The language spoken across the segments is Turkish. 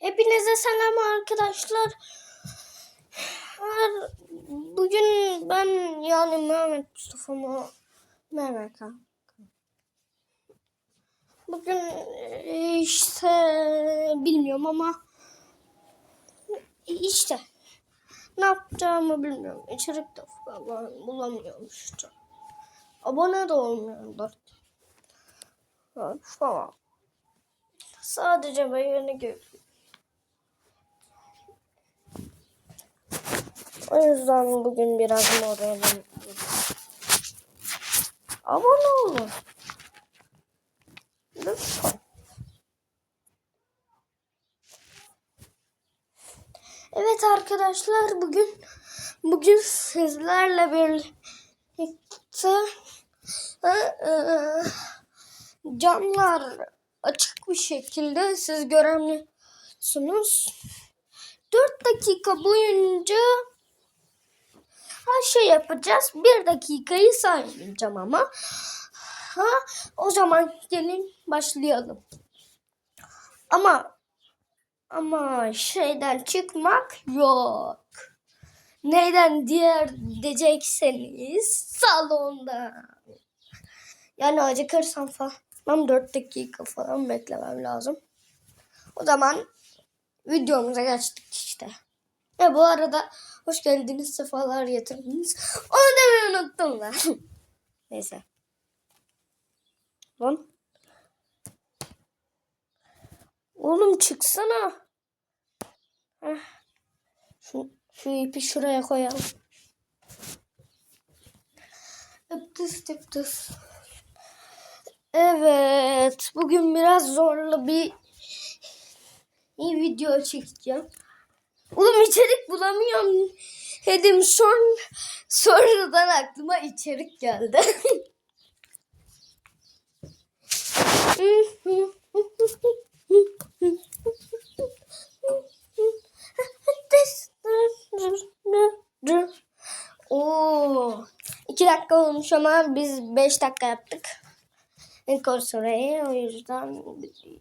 Hepinize selam arkadaşlar. Bugün ben yani Mehmet Mustafa mı? Mehmet. Bugün e, işte bilmiyorum ama işte ne yapacağımı bilmiyorum. İçerik de falan bulamıyorum işte. Abone de olmuyorlar. Ha, Falan. Sadece beğeni geliyor. O yüzden bugün biraz moralim. Abone olun. Lütfen. Evet arkadaşlar bugün bugün sizlerle birlikte e, e, camlar açık bir şekilde siz göremiyorsunuz. 4 dakika boyunca her şey yapacağız. Bir dakikayı saymayacağım ama. Ha, o zaman gelin başlayalım. Ama ama şeyden çıkmak yok. Neyden diğer diyecekseniz salonda. Yani acıkırsam falan 4 dakika falan beklemem lazım. O zaman videomuza geçtik işte. Ve bu arada hoş geldiniz, sefalar getirdiniz. Onu demeyi unuttum ben. Neyse. Lan. Oğlum çıksana. Şu, şu ipi şuraya koyalım. Tıptıs tıptıs. Evet. Bugün biraz zorlu bir iyi video çekeceğim. Oğlum içerik bulamıyorum dedim. Son, sonradan aklıma içerik geldi. Oo, iki dakika olmuş ama biz beş dakika yaptık. İlk sırayı o yüzden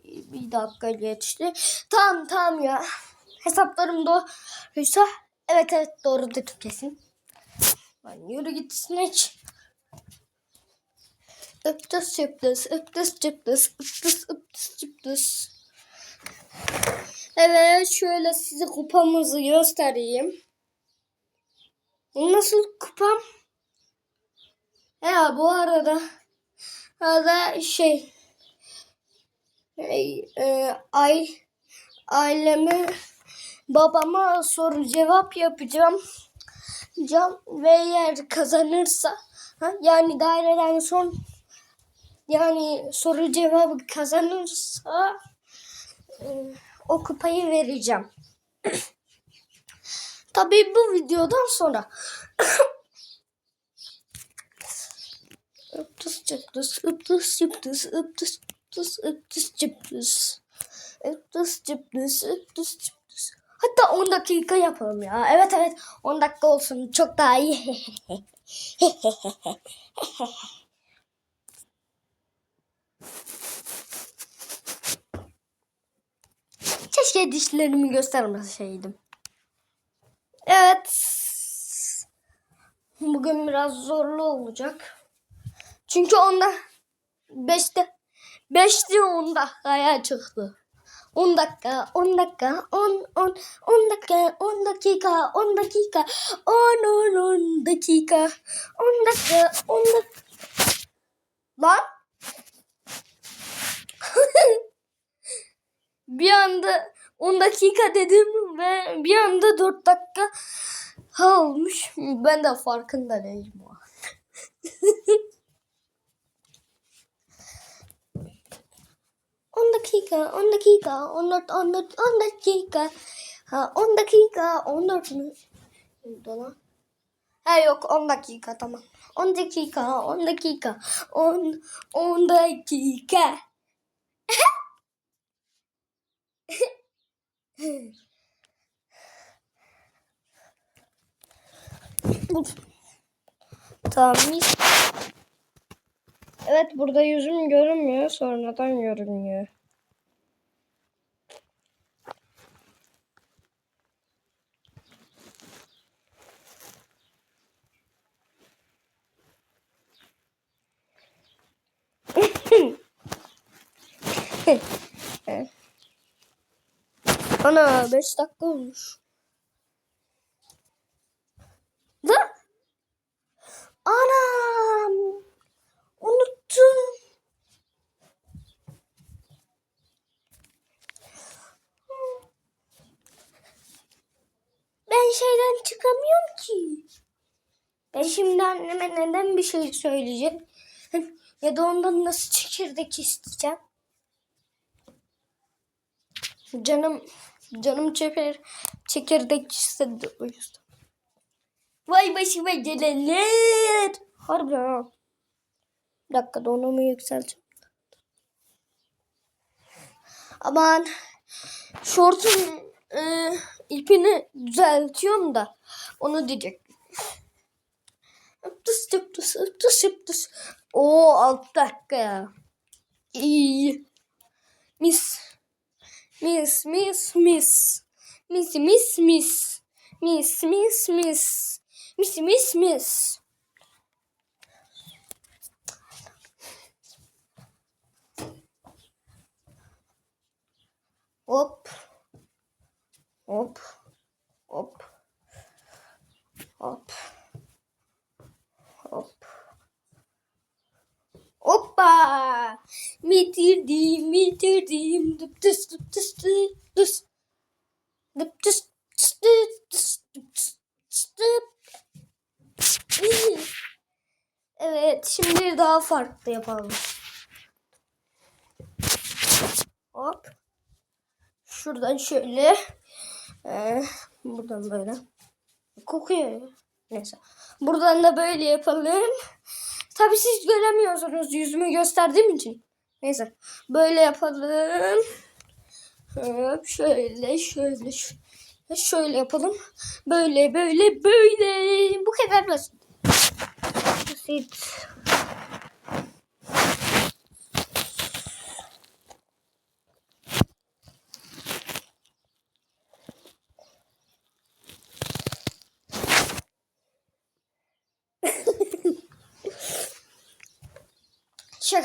bir dakika geçti. Tamam tamam ya. Hesaplarım doğruysa evet evet doğrudur kesin. Lan yürü gitsin hiç. Öptüs çıptüs, öptüs çıptüs, öptüs öptüs çıptüs. Evet şöyle size kupamızı göstereyim. Nasıl kupam? Ya bu arada arada şey e, e, ay aileme babama soru cevap yapacağım. Cam ve eğer kazanırsa ha, yani daireden son yani soru cevabı kazanırsa e, o kupayı vereceğim. Tabii bu videodan sonra. Öptüs çıptüs, öptüs çıptüs, öptüs çıptüs, öptüs çıptüs. Öptüs çıptüs, öptüs çıptüs. Hatta 10 dakika yapalım ya. Evet evet 10 dakika olsun çok daha iyi. Keşke dişlerimi göstermeseydim. Evet. Bugün biraz zorlu olacak. Çünkü onda 5'te 5'te 10 dakikaya çıktı. 10 dakika, 10 dakika, 10, 10, 10 dakika, 10 dakika, 10 dakika, 10, 10, 10 dakika, 10 dakika, 10 dakika. Lan? bir anda 10 dakika dedim ve bir anda 4 dakika olmuş. Ben de farkında değilim o. On dakika, on dakika, on dört, on dört, on dakika. Ha, on dakika, on dört mü? Dolan. Ha yok, on dakika tamam. On dakika, on dakika, on, on dakika. tamam. Evet burada yüzüm görünmüyor. Sonradan görünüyor. Ana 5 dakika olmuş. Da Anam. Unut unuttum. Ben şeyden çıkamıyorum ki. Ben şimdi anneme neden bir şey söyleyeceğim? Ya da ondan nasıl çekirdek isteyeceğim? Canım canım çeker, çekirdek istedi o yüzden. Vay başıma gelenler. Harbi ha. Bir dakika donumu yükselteceğim. Aman şortun e, ipini düzeltiyorum da onu diyecek. Tıs tıs tıs tıs tıs. Oo 6 dakika ya. İyi. Mis. Mis mis mis. Mis mis mis. Mis mis mis. Mis mis mis. Hop. Hop. Hop. Hop. Hop. Hoppa! Bitirdim, bitirdim. Dıp tıs dıp tıs dıp tıs. Dıp tıs tıs dıp tıs dıp tıs dıp. Evet, şimdi daha farklı yapalım. Hop. Şuradan şöyle. Ee, buradan böyle. Kokuyor. Neyse. Buradan da böyle yapalım. Tabi siz göremiyorsunuz yüzümü gösterdiğim için. Neyse. Böyle yapalım. Hop şöyle şöyle şöyle, şöyle yapalım. Böyle böyle böyle. Bu kadar basit. Basit.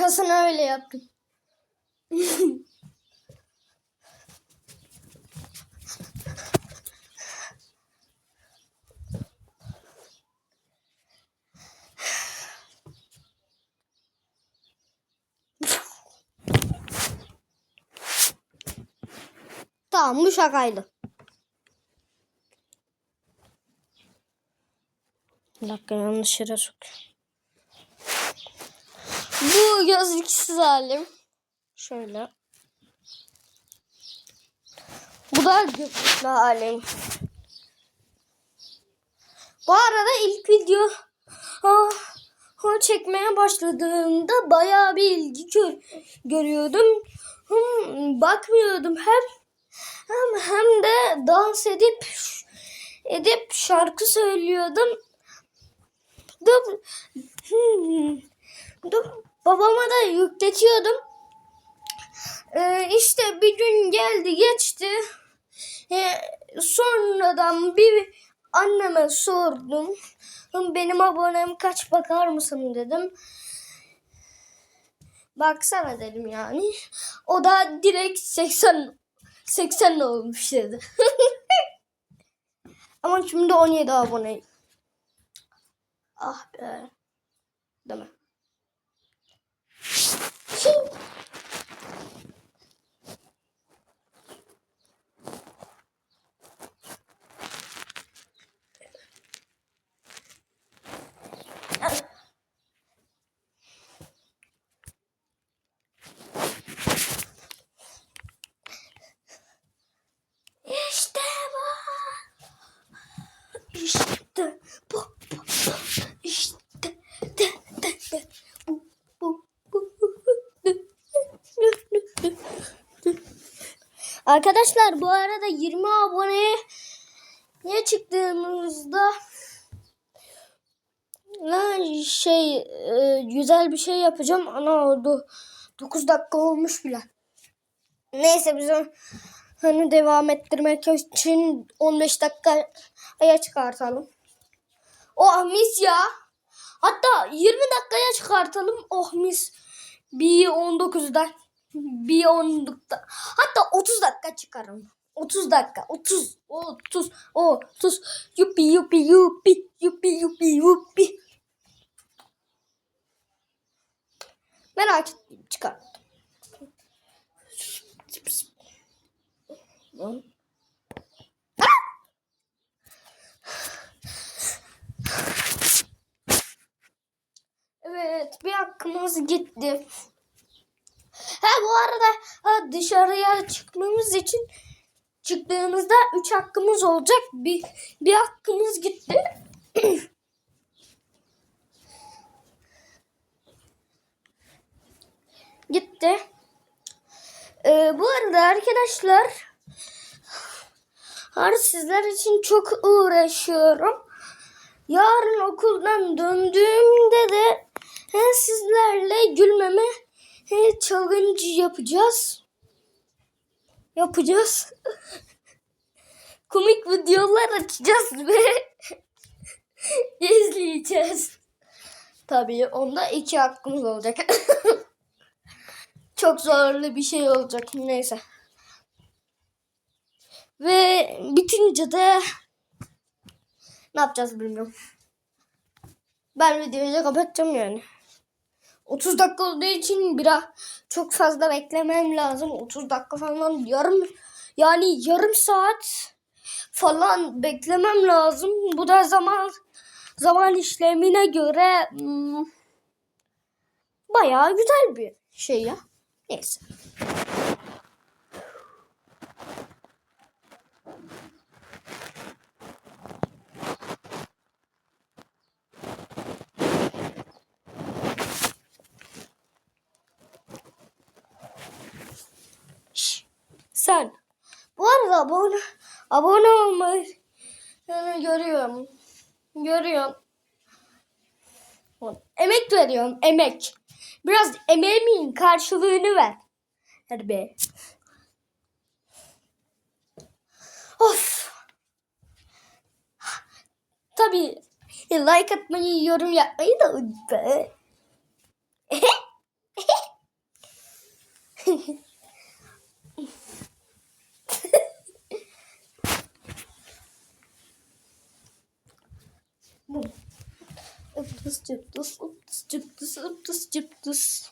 Şakasını öyle yaptım. tamam bu şakaydı. Bir dakika yanlış yere sok. Bu gözlüksüz halim. Şöyle. Bu da gözlüklü halim. Bu arada ilk video ah, ah, çekmeye başladığımda bayağı bir ilgi gör, görüyordum. Hmm, bakmıyordum hem hem, hem de dans edip edip şarkı söylüyordum. Dur. Hmm. Dur, babama da yükletiyordum. Ee, işte bir gün geldi geçti. Ee, sonradan bir anneme sordum. Benim abonem kaç bakar mısın dedim. Baksana dedim yani. O da direkt 80 80 olmuş dedi. Ama şimdi 17 abone. Ah be. Değil mi? İşte bu. İşte bu. bu, bu. İşte de, de, de. Bu, bu, bu, bu, bu. Arkadaşlar bu arada 20 aboneye ne çıktığımızda şey e, güzel bir şey yapacağım. Ana oldu. 9 dakika olmuş bile. Neyse bizim hani devam ettirmek için 15 dakikaya çıkartalım. Oh mis ya. Hatta 20 dakikaya çıkartalım. Oh mis. Bir 19'da. Bir 10'lukta. Hatta 30 dakika çıkarım. 30 dakika. 30. 30. 30. Yupi yupi yupi. Yupi yupi yupi. Merak ettim. Çıkar. Evet bir hakkımız gitti. Ha bu arada ha, dışarıya çıkmamız için çıktığımızda 3 hakkımız olacak. Bir, bir hakkımız gitti. gitti. Ee, bu arada arkadaşlar har sizler için çok uğraşıyorum. Yarın okuldan döndüğümde de sizlerle gülmeme he, challenge yapacağız. Yapacağız. Komik videolar açacağız ve izleyeceğiz. Tabii onda iki hakkımız olacak. Çok zorlu bir şey olacak. Neyse. Ve bitince de ne yapacağız bilmiyorum. Ben videoyu kapatacağım yani. 30 dakika olduğu için biraz çok fazla beklemem lazım. 30 dakika falan yarım yani yarım saat falan beklemem lazım. Bu da zaman zaman işlemine göre hmm, bayağı güzel bir şey ya. Neyse. Sen. Bu arada abone, abone olmayı yani görüyorum. Görüyorum. Emek veriyorum. Emek. Biraz emeğimin karşılığını ver. Hadi be. Of. Tabii like atmayı, yorum yapmayı da unutma. cıptıs, ıptıs cıptıs, ıptıs cıptıs.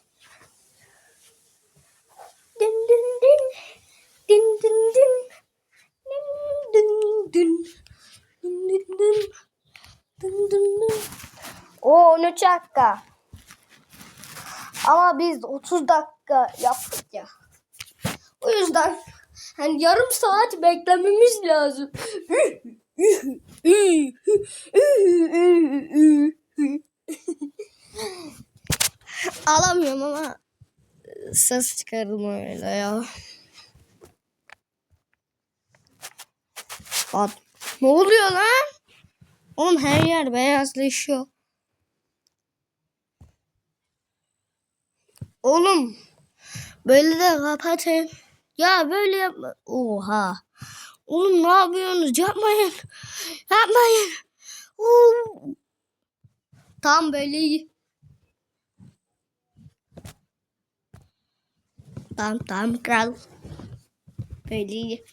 Din din din. Din din din. Din din din. Din din din. Din din din. O 13 dakika. Ama biz 30 dakika yaptık ya. O yüzden hani yarım saat beklememiz lazım. Alamıyorum ama ses çıkardım öyle ya. Bak, ne oluyor lan? Oğlum her yer beyazlaşıyor. Oğlum böyle de kapatın. Ya böyle yapma. Oha. Oğlum ne yapıyorsunuz? Yapmayın. Yapmayın. Oo. Tam böyle. Tamam tamam kral. Böyle iyi.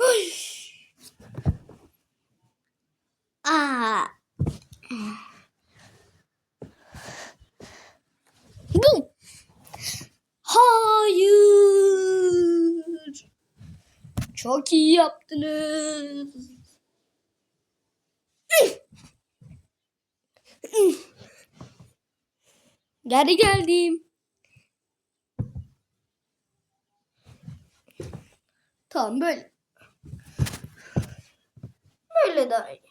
Ay. Aa. Bu. Hayır. Çok iyi yaptınız. Geri geldim. Tamam böyle. Böyle daha iyi.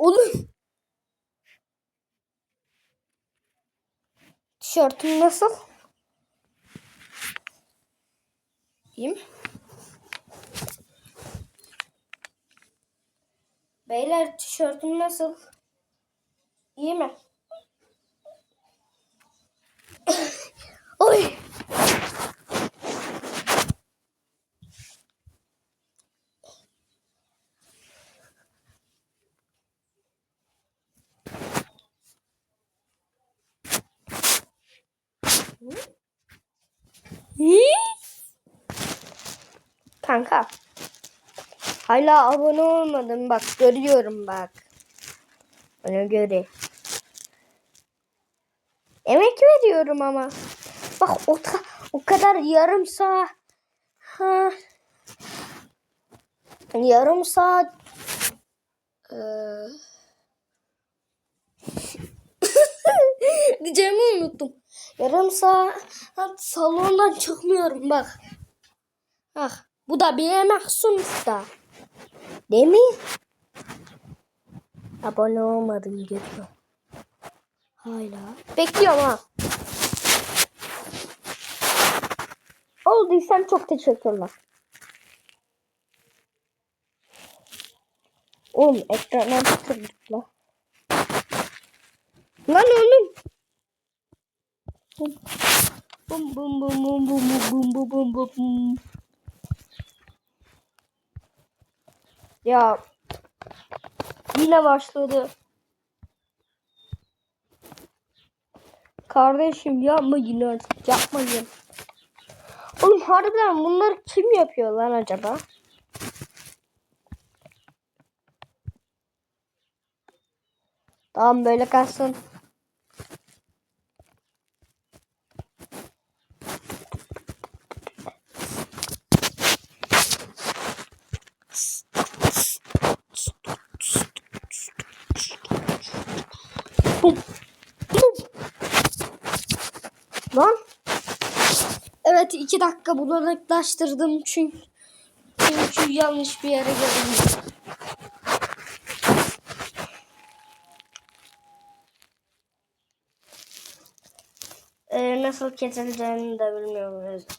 Oğlum. Tişörtüm nasıl? Mi? Beyler tişörtüm nasıl? İyi mi? Kanka. Hala abone olmadın bak görüyorum bak. Ona göre. Emek veriyorum ama. Bak o, o kadar yarım saat. Ha. Yarım saat. Ee... Diyeceğimi unuttum. Yarım saat salondan çıkmıyorum bak. Ah, bu da bir emek sonuçta. Değil mi? Abone olmadım görüyorum. Hala. Bekliyorum ha. Olduysam çok teşekkürler. Oğlum ekrana bitirdik la. Lan oğlum. Bum bum bum bum bum bum bum bum bum bum. Ya yine başladı. Kardeşim yapmayın artık yapmayın. Oğlum harbiden bunları kim yapıyor lan acaba? Tamam böyle kalsın. Lan. Evet iki dakika bulanıklaştırdım çünkü, çünkü yanlış bir yere geldim. Ee, nasıl kesileceğini de bilmiyorum. o yüzden.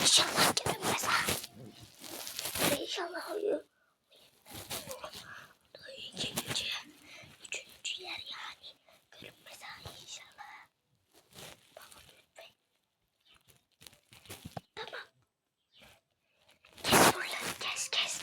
İnşallah görünmez ha. İnşallah uyuyor. İkinci, üçüncü yer yani. Görünmez ha inşallah. Baba lütfen. Tamam. Kes buraları kes kes.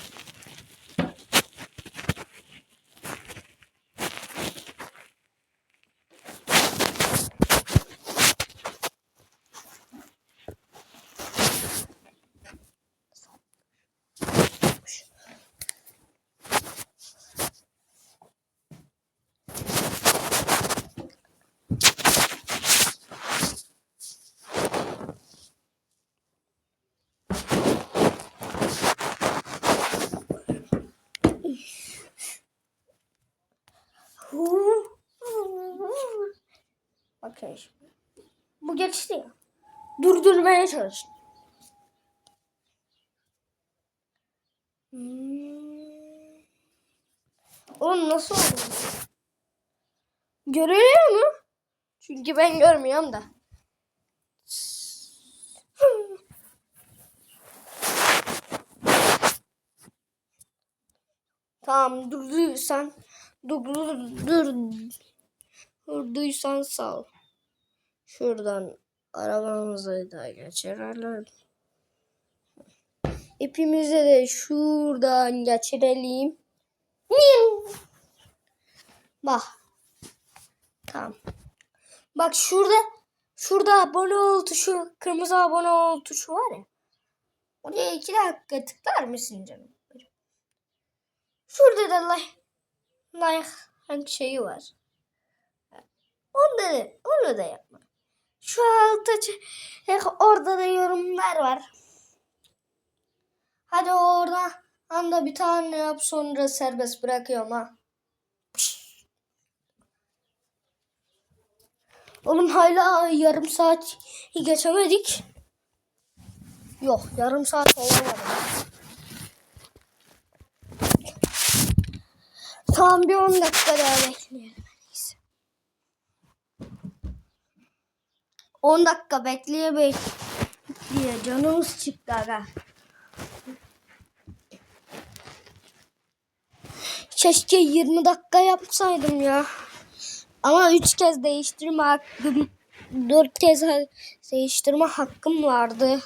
Şimdi. Bu geçti ya. Durdurmaya çalıştım. Hmm. Oğlum nasıl oldu? Görüyor mu? Çünkü ben görmüyorum da. Tamam durduysan dur dur dur durduysan sağ ol. Şuradan arabamızı da geçirelim. İpimizi de şuradan geçirelim. Nim. Bak. Tamam. Bak şurada şurada abone ol tuşu, kırmızı abone ol tuşu var ya. Oraya iki dakika tıklar mısın canım? Şurada da like, like hani şeyi var. Onu da, onu da yapma. Şu altta ç- orada da yorumlar var. Hadi orada anda bir tane yap sonra serbest bırakıyorum ha. Oğlum hala yarım saat geçemedik. Yok yarım saat olamadı. Tamam bir 10 dakika daha bekleyelim. 10 dakika bekleye bek diye canımız çıktı aga. Keşke 20 dakika yapsaydım ya. Ama 3 kez değiştirme hakkım, 4 kez değiştirme hakkım vardı.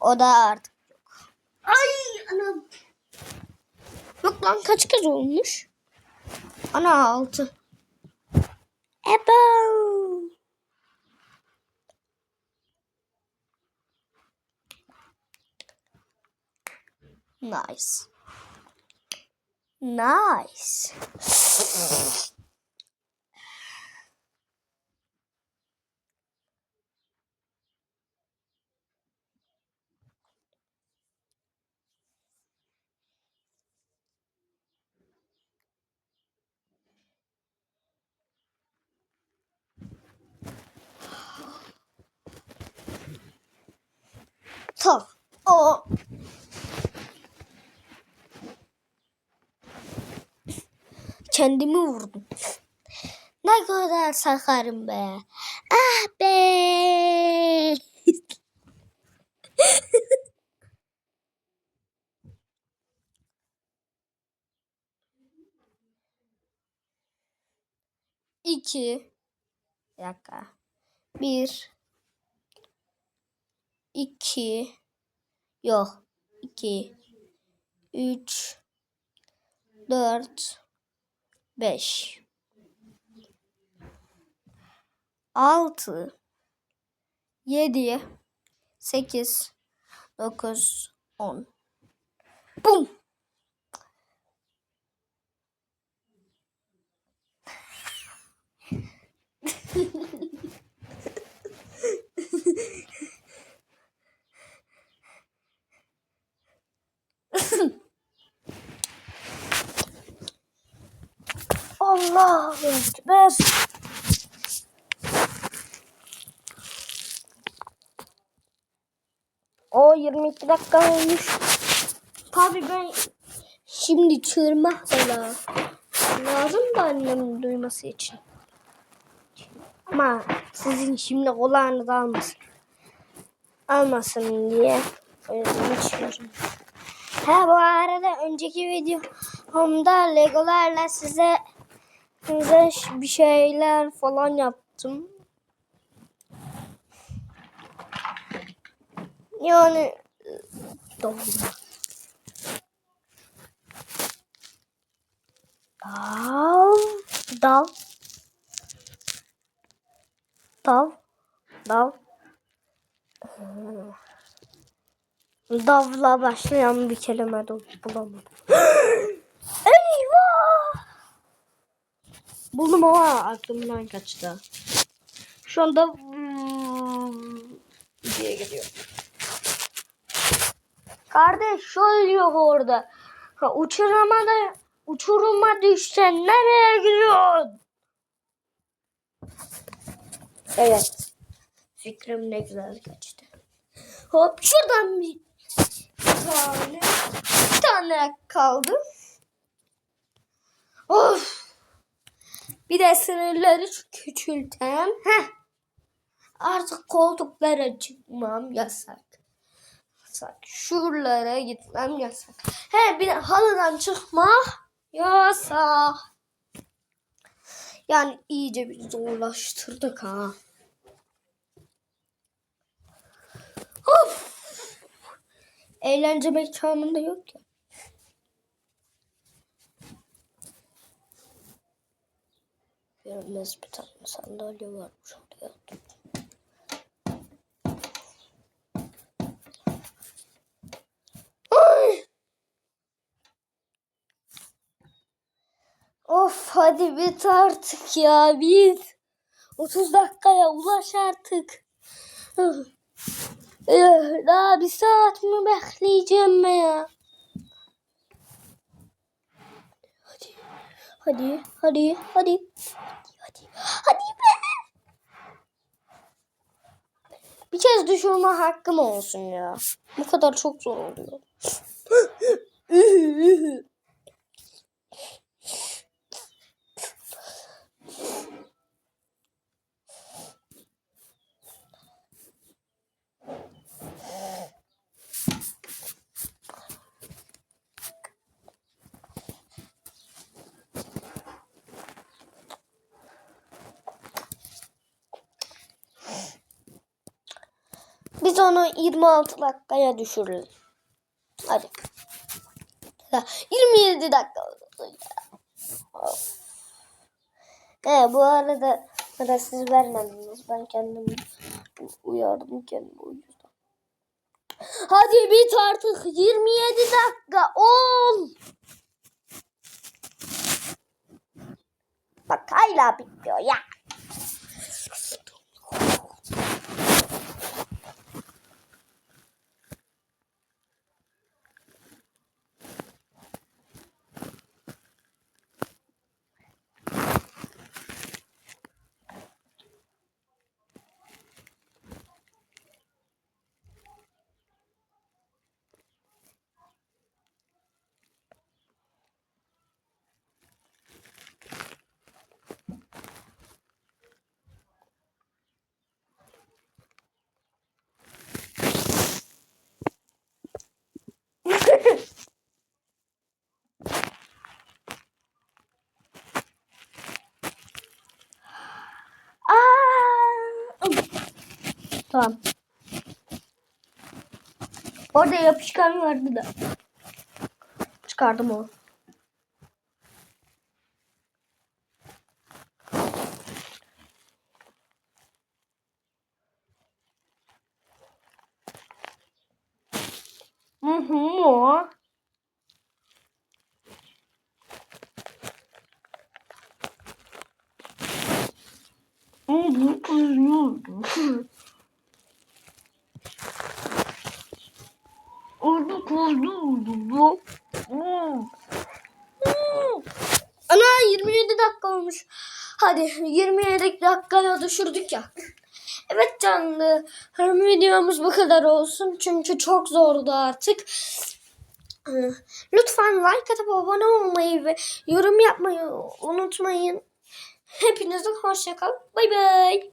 O da artık yok. Ay anam. Yok lan kaç kez olmuş? Ana 6. Ebo. Nice. Nice. Kendimi vurdum. Ne kadar sakarım be. Ah be. İki. Bir dakika. Bir. İki. Yok. İki. Üç. Dört. Beş. Altı. Yedi. Sekiz. Dokuz. On. Bum. Allah Ekber. O 22 dakika olmuş. Tabii ben şimdi çığırmak da lazım. Da annemin duyması için. Ama sizin şimdi kulağınız almasın. Almasın diye. O yüzden içiyorum. Ha bu arada önceki videomda legolarla size size bir şeyler falan yaptım. Yani Dal. Dal. Dal. Dal. Dal. Davla başlayan bir kelime bulamadım. Buldum ama aklımdan kaçtı. Şu anda diye geliyor. Kardeş söylüyor orada. Ha, uçurama da uçuruma düşsen nereye gidiyorsun? Evet. Fikrim ne güzel kaçtı. Hop şuradan bir tane. Bir tane kaldı. Of. Bir de sınırları küçülten. Heh. Artık koltuklara çıkmam yasak. Yasak. Şuralara gitmem yasak. He bir de halıdan çıkmak yasak. Yani iyice bir zorlaştırdık ha. Of. Eğlence mekanında yok ya. Görünmez bir tane sandalye varmış oraya. Ay! Of hadi bit artık ya bit. 30 dakikaya ulaş artık. Daha bir saat mi bekleyeceğim ya? Hadi, hadi, hadi, hadi, be. Bir kez düşürme hakkım olsun ya. Bu kadar çok zor oluyor. Biz onu 26 dakikaya düşürürüz. Hadi. Ya, 27 dakika oldu. He, bu arada da siz vermediniz. Ben kendim uyardım kendimi yüzden. Hadi bit artık. 27 dakika ol. Bak hala bitmiyor ya. Tamam. Orada yapışkan vardı da. Çıkardım onu. Hı hı. Hı hı. Orada kaldı oldu. Ana 27 dakika olmuş. Hadi 27 dakikaya düşürdük ya. Evet canlı. Videomuz bu kadar olsun. Çünkü çok zordu artık. Lütfen like atıp abone olmayı ve yorum yapmayı unutmayın. Hepinize hoşçakal. Bay bay.